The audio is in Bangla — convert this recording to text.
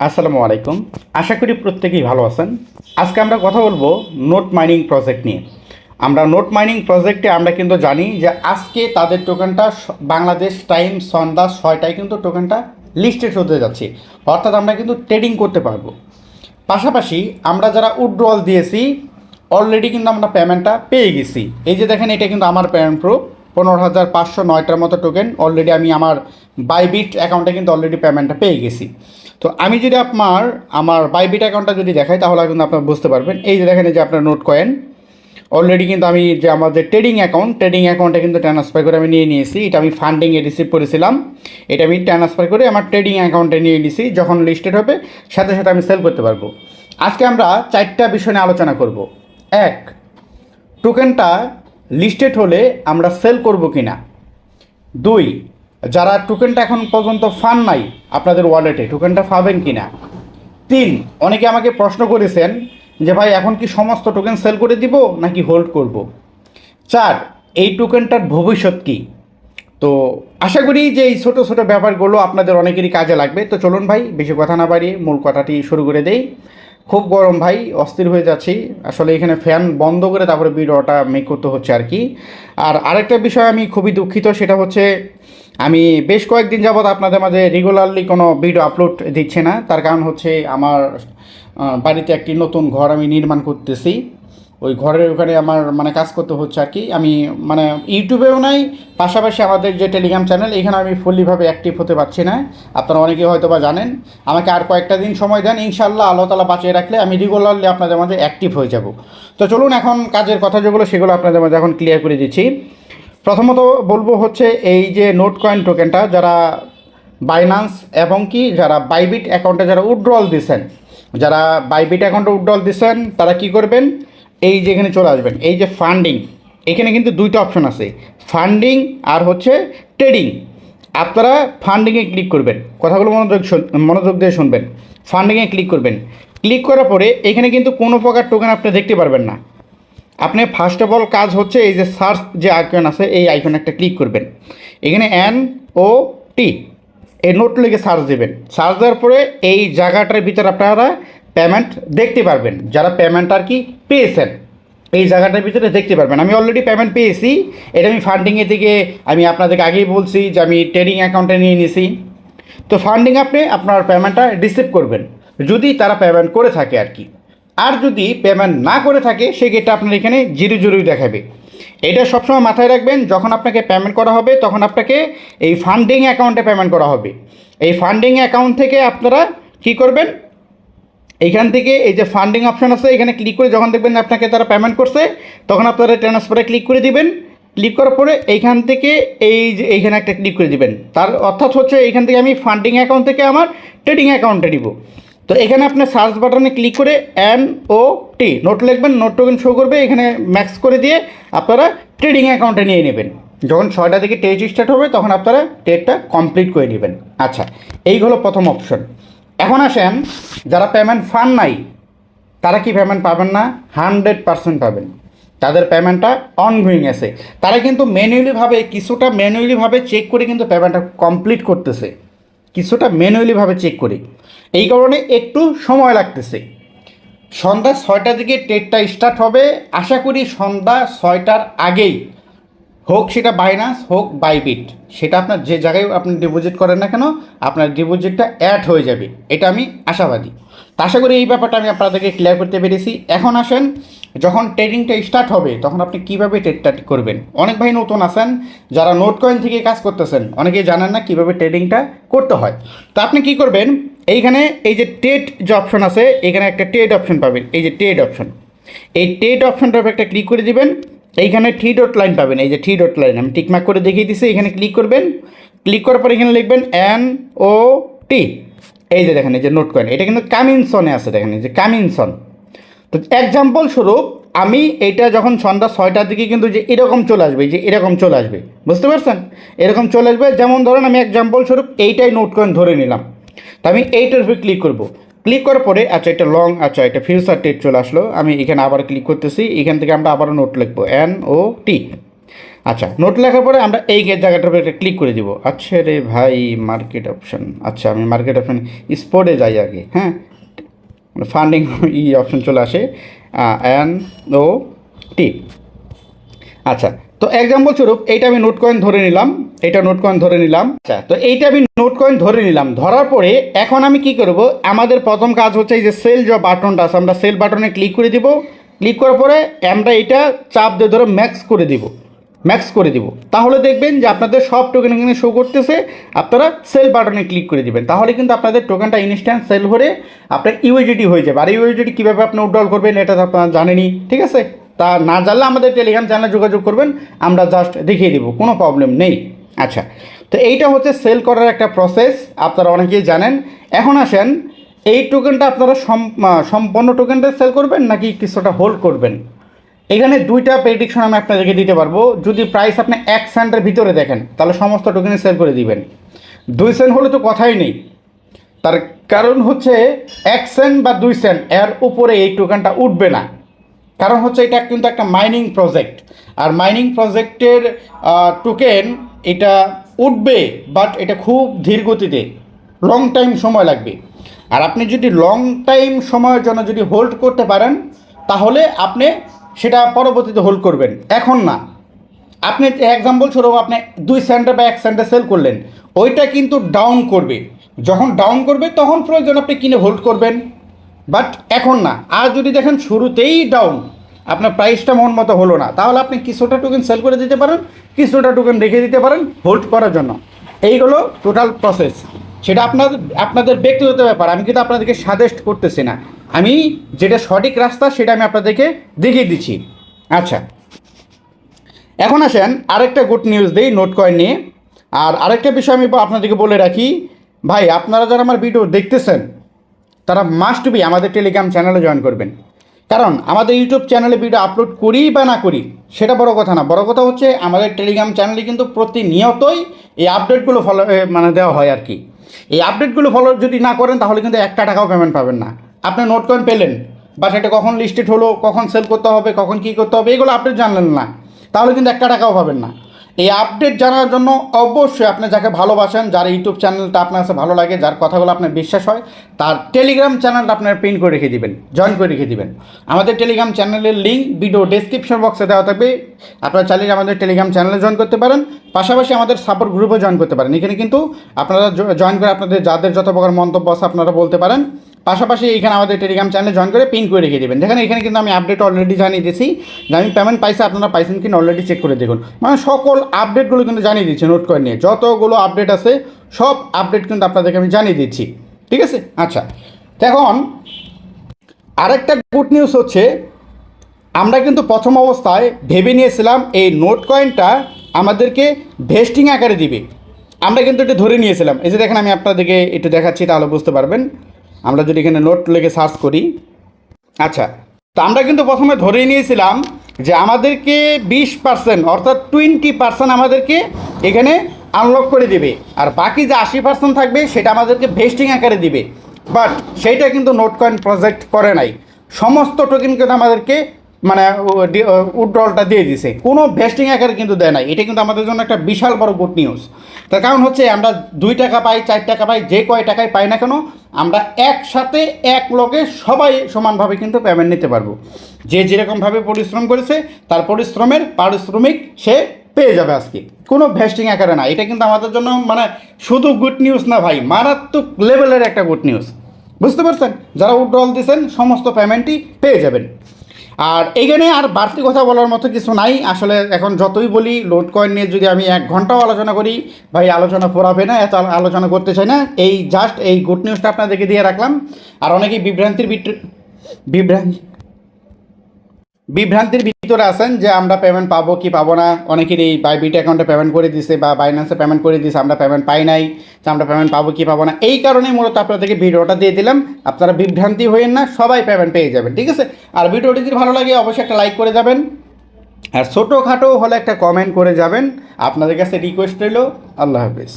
আসসালামু আলাইকুম। আশা করি প্রত্যেকেই ভালো আছেন। আজকে আমরা কথা বলব নোট মাইনিং প্রজেক্ট নিয়ে। আমরা নোট মাইনিং প্রজেক্টে আমরা কিন্তু জানি যে আজকে তাদের টোকেনটা বাংলাদেশ টাইম সন্ধ্যা ছয়টায় কিন্তু টোকেনটা লিস্টেড হতে যাচ্ছে। অর্থাৎ আমরা কিন্তু ট্রেডিং করতে পারব। পাশাপাশি আমরা যারা উড্রল দিয়েছি অলরেডি কিন্তু আমরা পেমেন্টটা পেয়ে গেছি। এই যে দেখেন, এটা কিন্তু আমার পেমেন্ট প্রুফ পনেরো হাজার পাঁচশো নয়টার মতো টোকেন অলরেডি আমি আমার বাইবিট অ্যাকাউন্টে কিন্তু অলরেডি পেমেন্টটা পেয়ে গেছি। তো আমি যদি আপনার, আমার বাইবিট অ্যাকাউন্টটা যদি দেখাই, তাহলে কিন্তু আপনারা বুঝতে পারবেন। এই যে দেখেন যে আপনার নোট কয়েন অলরেডি কিন্তু আমি যে আমাদের ট্রেডিং অ্যাকাউন্ট ট্রেডিং অ্যাকাউন্টে কিন্তু ট্রান্সফার করে আমি নিয়ে নিয়েছি। এটা আমি ফান্ডিংয়ে রিসিভ করেছিলাম। এটা আমি ট্রান্সফার করে আমার ট্রেডিং অ্যাকাউন্টে নিয়ে নিয়েছি। যখন লিস্টেড হবে, সাথে সাথে আমি সেল করতে পারব। আজকে আমরা চারটা বিষয় নিয়ে আলোচনা করব। এক টোকেনটা লিস্টেড হলে আমরা সেল করব কি না দুই, যারা টোকেনটা এখন পর্যন্ত ফান নাই আপনাদের ওয়ালেটে টোকেনটা পাবেন কি না তিন, অনেকে আমাকে প্রশ্ন করেছেন যে ভাই, এখন কি সমস্ত টোকেন সেল করে দিব নাকি হোল্ড করব? চার, এই টোকেনটার ভবিষ্যৎ কী? তো আশা করি যে এই ছোটো ছোটো ব্যাপারগুলো আপনাদের অনেকেরই কাজে লাগবে। তো চলুন ভাই, বেশি কথা না বাড়িয়ে মূল কথাটি শুরু করে দেই। খুব গরম ভাই, অস্থির হয়ে যাচ্ছি। আসলে এখানে ফ্যান বন্ধ করে তারপরে ভিডিওটা মেক করতে হচ্ছে আর কি। আর আরেকটা বিষয় আমি খুবই দুঃখিত, সেটা হচ্ছে আমি বেশ কয়েকদিন যাবৎ আপনাদের মাঝে রেগুলারলি কোনো ভিডিও আপলোড দিচ্ছে না। তার কারণ হচ্ছে আমার বাড়িতে একটি নতুন ঘর আমি নির্মাণ করতেছি। ওই ঘরের ওখানে আমার মানে কাজ করতে হচ্ছে আর কি। আমি মানে ইউটিউবেও নাই, পাশাপাশি আমাদের যে টেলিগ্রাম চ্যানেল এখানে আমি ফুললিভাবে অ্যাক্টিভ হতে পারছি না। আপনারা অনেকে হয়তো বা জানেন। আমাকে আর কয়েকটা দিন সময় দেন ইনশাল্লাহ আল্লাহ তালা বাঁচিয়ে রাখলে আমি রেগুলারলি আপনাদের মাঝে অ্যাক্টিভ হয়ে যাব। তো চলুন এখন কাজের কথা যেগুলো, সেগুলো আপনাদের মাঝে এখন ক্লিয়ার করে দিচ্ছি। প্রথমত বলব হচ্ছে এই যে নোট কয়েন টোকেনটা যারা বাইনান্স এবং কি, যারা বাইবিট অ্যাকাউন্টে যারা উড্রল দিছেন, যারা বাইবিট অ্যাকাউন্টে উড্রল দিছেন, তারা কি করবেন? এই যে এখানে চলে আসবেন, এই যে ফান্ডিং এখানে কিন্তু দুইটা অপশন আছে ফান্ডিং আর হচ্ছে ট্রেডিং আপনারা ফান্ডিংয়ে ক্লিক করবেন, কথাগুলো মনোযোগ মনোযোগ দিয়ে শুনবেন। ফান্ডিংয়ে ক্লিক করবেন। ক্লিক করার পরে এখানে কিন্তু কোনো প্রকার টোকেন আপনি দেখতে পারবেন না। আপনি ফার্স্ট অফ অল কাজ হচ্ছে এই যে সার্চ যে আইকন আছে, এই আইকনে একটা ক্লিক করবেন। এখানে এন ও টি এই নোট লিখে সার্চ দেবেন। সার্চ দেওয়ার পরে এই জায়গাটার ভিতরে আপনারা পেমেন্ট দেখতে পারবেন। যারা পেমেন্ট আর কি পেয়েছেন, এই জায়গাটার ভিতরে দেখতে পারবেন। আমি অলরেডি পেমেন্ট পেয়েছি। এটা আমি ফান্ডিংয়ের দিকে, আমি আপনাদেরকে আগেই বলছি যে আমি ট্রেডিং অ্যাকাউন্টে নিয়ে নিয়েছি তো ফান্ডিং আপনি আপনার পেমেন্টটা রিসিভ করবেন। যদি তারা পেমেন্ট করে থাকে আর কি। আর যদি পেমেন্ট না করে থাকে, সেক্ষেত্রে আপনার এখানে জিরো জিরোই দেখাবে। এটা সবসময় মাথায় রাখবেন, যখন আপনাকে পেমেন্ট করা হবে, তখন আপনাকে এই ফান্ডিং অ্যাকাউন্টে পেমেন্ট করা হবে। এই ফান্ডিং অ্যাকাউন্ট থেকে আপনারা কী করবেন? এইখান থেকে এই যে ফান্ডিং অপশন আছে, এখানে ক্লিক করে যখন দেখবেন আপনাকে তারা পেমেন্ট করছে, তখন আপনারা ট্রান্সফারে ক্লিক করে দিবেন। ক্লিক করার পরে এইখান থেকে এই যে এইখানে একটা ক্লিক করে দিবেন। তার অর্থাৎ হচ্ছে এইখান থেকে আমি ফান্ডিং অ্যাকাউন্ট থেকে আমার ট্রেডিং অ্যাকাউন্টে দিব তো এখানে আপনার সার্চ বাটনে ক্লিক করে এন ও টি নোট লিখবেন নোট টোকেন শো করবে, এখানে ম্যাক্স করে দিয়ে আপনারা ট্রেডিং অ্যাকাউন্টে নিয়ে নেবেন। যখন ছয়টা থেকে টেস্ট স্টার্ট হবে, তখন আপনারা টেটটা কমপ্লিট করে নেবেন। আচ্ছা এই হলো প্রথম অপশন এখন আসেন, যারা পেমেন্ট ফান নাই, তারা কি পেমেন্ট পাবেন না? হান্ড্রেড পার্সেন্ট পাবেন। তাদের পেমেন্টটা অনগোয়িং আছে। তারা কিন্তু ম্যানুয়ালিভাবে কিছুটা ম্যানুয়ালিভাবে চেক করে কিন্তু পেমেন্টটা কমপ্লিট করতেছে। কিছুটা ম্যানুয়ালিভাবে চেক করে। এই কারণে একটু সময় লাগতেছে। সন্ধ্যা ছয়টার দিকে ট্রেডটা স্টার্ট হবে। আশা করি সন্ধ্যা ছয়টার আগেই হোক সেটা বাইনান্স হোক বাইবিট সেটা আপনার যে জায়গায় আপনি ডিপোজিট করেন না কেন, আপনার ডিপোজিটটা অ্যাড হয়ে যাবে। এটা আমি আশাবাদী। তা আশা করি এই ব্যাপারটা আমি আপনাদেরকে ক্লিয়ার করতে পেরেছি। এখন আসেন, যখন ট্রেডিংটা স্টার্ট হবে, তখন আপনি কীভাবে ট্রেডটা করবেন? অনেক ভাই নতুন আছেন, যারা নোট কয়েন থেকে কাজ করতেছেন অনেকে জানেন না কীভাবে ট্রেডিংটা করতে হয়। তো আপনি কি করবেন? এইখানে এই যে ট্রেড যে অপশন আছে, এখানে একটা ট্রেড অপশন পাবেন। এই যে ট্রেড অপশন এই ট্রেড অপশনটার একটা ক্লিক করে দিবেন। এইখানে থ্রি ডট লাইন পাবেন, এই যে থ্রি ডট লাইন আমি টিকমার্ক করে দেখিয়ে দিছি, এখানে ক্লিক করবেন ক্লিক করার পর এখানে লিখবেন এন ও টি এই যে দেখেন, এই যে নোট কয়েন এটা কিন্তু কামিনসনে আছে, দেখেন, এই যে কামিনসন তো এক্সাম্পল স্বরূপ, আমি এটা যখন সন্ধ্যা ছয়টার দিকে কিন্তু যে এরকম চলে আসবে যে এরকম চলে আসবে, বুঝতে পারছেন? এরকম চলে আসবে, যেমন ধরেন আমি এক্সাম্পল স্বরূপ, এইটাই নোট কয়েন ধরে নিলাম। তো আমি এইটার উপরে ক্লিক করব। ক্লিক করার পরে আচ্ছা এটা লং আচ্ছা এটা ফিউচার টেট চলে আসলো। আমি এখানে আবার ক্লিক করতেছি। এখান থেকে আমরা আবারও নোট লিখব এন ও টি আচ্ছা নোট লেখার পরে আমরা এই জায়গাটার উপরে একটা ক্লিক করে দিব। আচ্ছা রে ভাই মার্কেট অপশন আচ্ছা আমি মার্কেট অপশন স্পোর্টে যাই আগে হ্যাঁ? ফান্ডিং ই অপশন চলে আসে অ্যান ও টি আচ্ছা তো এক্সাম্পল স্বরূপ, এইটা আমি নোট কয়েন ধরে নিলাম এটা নোট কয়েন ধরে নিলাম। আচ্ছা তো এইটা আমি নোট কয়েন ধরে নিলাম, ধরার পরে এখন আমি কি করব? আমাদের প্রথম কাজ হচ্ছে এই যে সেল যে বাটনটা আছে, আমরা সেল বাটনে ক্লিক করে দিব। ক্লিক করার পরে আমরা এটা চাপ দিয়ে ধরে ম্যাক্স করে দিব ম্যাক্স করে দিব। তাহলে দেখবেন যে আপনাদের সব টোকেন এখানে শো করতেছে, আপনারা সেল বাটনে ক্লিক করে দিবেন। তাহলে কিন্তু আপনাদের টোকেনটা ইনস্ট্যান্ট সেল হয়ে আপনার ইউএজিটি হয়ে যাবে। আর ইউএজিটি কীভাবে আপনি উইড্রল করবেন, এটা তো আপনারা জানেনই, ঠিক আছে? তা না জানলে আমাদের টেলিগ্রাম চ্যানেলে যোগাযোগ করবেন, আমরা জাস্ট দেখিয়ে দেবো, কোনো প্রবলেম নেই। আচ্ছা তো এইটা হচ্ছে সেল করার একটা প্রসেস আপনারা অনেকেই জানেন। এখন আসেন, এই টোকেনটা আপনারা সম্পন্ন টোকেনটা সেল করবেন নাকি কিছুটা হোল্ড করবেন? এখানে দুইটা প্রেডিকশন আমি আপনাদেরকে দিতে পারব। যদি প্রাইস আপনি এক সেন্টের ভিতরে দেখেন, তাহলে সমস্ত টোকেনে সেল করে দিবেন। দুই সেন্ট হলে তো কথাই নেই। তার কারণ হচ্ছে এক সেন্ট বা দুই সেন্ট এর উপরে এই টোকেনটা উঠবে না। কারণ হচ্ছে এটা কিন্তু একটা মাইনিং প্রজেক্ট আর মাইনিং প্রজেক্টের টোকেন এটা উঠবে বাট এটা খুব ধীর গতিতে লং টাইম সময় লাগবে। আর আপনি যদি লং টাইম সময়ের জন্য যদি হোল্ড করতে পারেন, তাহলে আপনি সেটা পরবর্তীতে হোল্ড করবেন। এখন না। আপনি এক্সাম্পল স্বরূপ আপনি দুই সেন্টে বা এক সেন্টে সেল করলেন, ওইটা কিন্তু ডাউন করবে। যখন ডাউন করবে, তখন প্রয়োজন আপনি কিনে হোল্ড করবেন। বাট এখন না। আর যদি দেখেন শুরুতেই ডাউন আপনার প্রাইসটা মন মতো হলো না, তাহলে আপনি কিছুটা টোকেন সেল করে দিতে পারেন, কিছুটা টোকেন রেখে দিতে পারেন হোল্ড করার জন্য। এই হলো টোটাল প্রসেস সেটা আপনার, আপনাদের ব্যক্তিগত ব্যাপার, আমি কিন্তু আপনাদেরকে সাজেস্ট করতেছি না। আমি যেটা সঠিক রাস্তা, সেটা আমি আপনাদেরকে দেখিয়ে দিচ্ছি। আচ্ছা। এখন আসেন, আরেকটা গুড নিউজ দিই নোট কয়েন নিয়ে। আর আরেকটা বিষয় আমি আপনাদেরকে বলে রাখি। ভাই, আপনারা যারা আমার ভিডিও দেখতেছেন তারা মাস্ট বি আমাদের টেলিগ্রাম চ্যানেলে জয়েন করবেন। কারণ আমাদের ইউটিউব চ্যানেলে ভিডিও আপলোড করি বা না করি সেটা বড় কথা না। বড় কথা হচ্ছে আমাদের টেলিগ্রাম চ্যানেলে কিন্তু প্রতিনিয়তই এই আপডেটগুলো ফলো মানে দেওয়া হয় আর কি। এই আপডেটগুলো ফলো যদি না করেন, তাহলে কিন্তু একটা টাকাও পেমেন্ট পাবেন না। আপনি নোট কয়েন পেলেন, বা সেটা কখন লিস্টেড হলো, কখন সেল করতে হবে, কখন কী করতে হবে, এগুলো আপডেট জানলেন না। তাহলে কিন্তু একটা টাকাও পাবেন না। এই আপডেট জানার জন্য অবশ্যই আপনি যাকে ভালোবাসেন, যার ইউটিউব চ্যানেলটা আপনার কাছে ভালো লাগে, যার কথাগুলো আপনার বিশ্বাস হয়, তার টেলিগ্রাম চ্যানেলটা আপনার প্রিন্ট করে রেখে দিবেন জয়েন করে রেখে দিবেন। আমাদের টেলিগ্রাম চ্যানেলের লিঙ্ক ভিডিও ডেসক্রিপশন বক্সে দেওয়া থাকবে। আপনারা চাইলে আমাদের টেলিগ্রাম চ্যানেলে জয়েন করতে পারেন, পাশাপাশি আমাদের সাপোর্ট গ্রুপে জয়েন করতে পারেন। এখানে কিন্তু আপনারা জয়েন করে আপনাদের যাদের যত প্রকার মন্তব্য আছে আপনারা বলতে পারেন। পাশাপাশি এখানে আমাদের টেলিগ্রাম চ্যানেলে জয়েন করে পিন করে রেখে দেবেন। যেখানে এখানে কিন্তু আমি আপডেট অলরেডি জানিয়ে দিয়েছি। যে আমি পেমেন্ট পাইছি, আপনারা পাইছেন কিনা অলরেডি চেক করে দেখুন। মানে সকল আপডেটগুলো কিন্তু জানিয়ে দিচ্ছি নোট করে নিয়ে। যতগুলো আপডেট আছে, সব আপডেট কিন্তু আপনাদেরকে আমি জানিয়ে দিচ্ছি। ঠিক আছে? আচ্ছা। এখন, আরেকটা গুড নিউজ হচ্ছে, আমরা কিন্তু প্রথম অবস্থায় ভেবে নিয়েছিলাম এই নোট কয়েনটা আমাদেরকে ভেস্টিং আকারে দিবে। আমরা কিন্তু এটা ধরে নিয়েছিলাম। এই যে দেখেন, আমি আপনাদেরকে একটু দেখাচ্ছি, তাহলে বুঝতে পারবেন। আমরা যদি এখানে নোট লেগে সার্চ করি আচ্ছা তো আমরা কিন্তু প্রথমে ধরে নিয়েছিলাম যে আমাদেরকে বিশ পার্সেন্ট অর্থাৎ টোয়েন্টি পার্সেন্ট আমাদেরকে এখানে আনলক করে দেবে, আর বাকি যে আশি পার্সেন্ট থাকবে সেটা আমাদেরকে ভেস্টিং আকারে দিবে। বাট সেইটা কিন্তু নোট কয়েন প্রজেক্ট করে নাই। সমস্ত টোকেন কিন্তু আমাদেরকে মানে উড্রলটা দিয়ে দিছে। কোনো ভেস্টিং আকারে কিন্তু দেয় নাই। এটা কিন্তু আমাদের জন্য একটা বিশাল বড় গুড নিউজ তার কারণ হচ্ছে, আমরা দুই টাকা পাই, চার টাকা পাই, যে কয় টাকায় পাই না কেন, আমরা একসাথে এক লগে সবাই সমানভাবে কিন্তু পেমেন্ট নিতে পারব। যে যেরকমভাবে পরিশ্রম করেছে, তার পরিশ্রমের পারিশ্রমিক সে পেয়ে যাবে আজকে। কোনো ভেস্টিং আকারে না। এটা কিন্তু আমাদের জন্য মানে শুধু গুড নিউজ না ভাই, মারাত্মক লেভেলের একটা গুড নিউজ বুঝতে পারছেন? যারা উইড্রল দিয়েছেন সমস্ত পেমেন্টই পেয়ে যাবেন। আর এখানে আর বাড়তি কথা বলার মতো কিছু নাই। আসলে এখন যতই বলি লোড কয়েন নিয়ে যদি আমি এক ঘন্টাও আলোচনা করি, ভাই আলোচনা পড়াবে না, এত আলো- আলোচনা করতে চাই না। এই জাস্ট এই গুড নিউজটা আপনাদেরকে দিয়ে রাখলাম। আর অনেকেই বিভ্রান্তির বিভ্রান্তি বিভ্রান্তির ভিতরে আছেন যে আমরা পেমেন্ট পাবো কি পাবো না। অনেকের এই বাইবিট অ্যাকাউন্টে পেমেন্ট করে দিছে বা বাইন্যান্সে পেমেন্ট করে দিছে, আমরা পেমেন্ট পাই নাই, যে আমরা পেমেন্ট পাবো কি পাবো না। এই কারণে মূলত আপনাদেরকে ভিডিওটা দিয়ে দিলাম। আপনারা বিভ্রান্তি হয়েন না, সবাই পেমেন্ট পেয়ে যাবেন, ঠিক আছে? আর ভিডিওটি যদি ভালো লাগে, অবশ্যই একটা লাইক করে যাবেন। আর ছোটোখাটো হলে একটা কমেন্ট করে যাবেন। আপনাদের কাছে রিকোয়েস্ট রইল, আল্লাহ হাফিজ।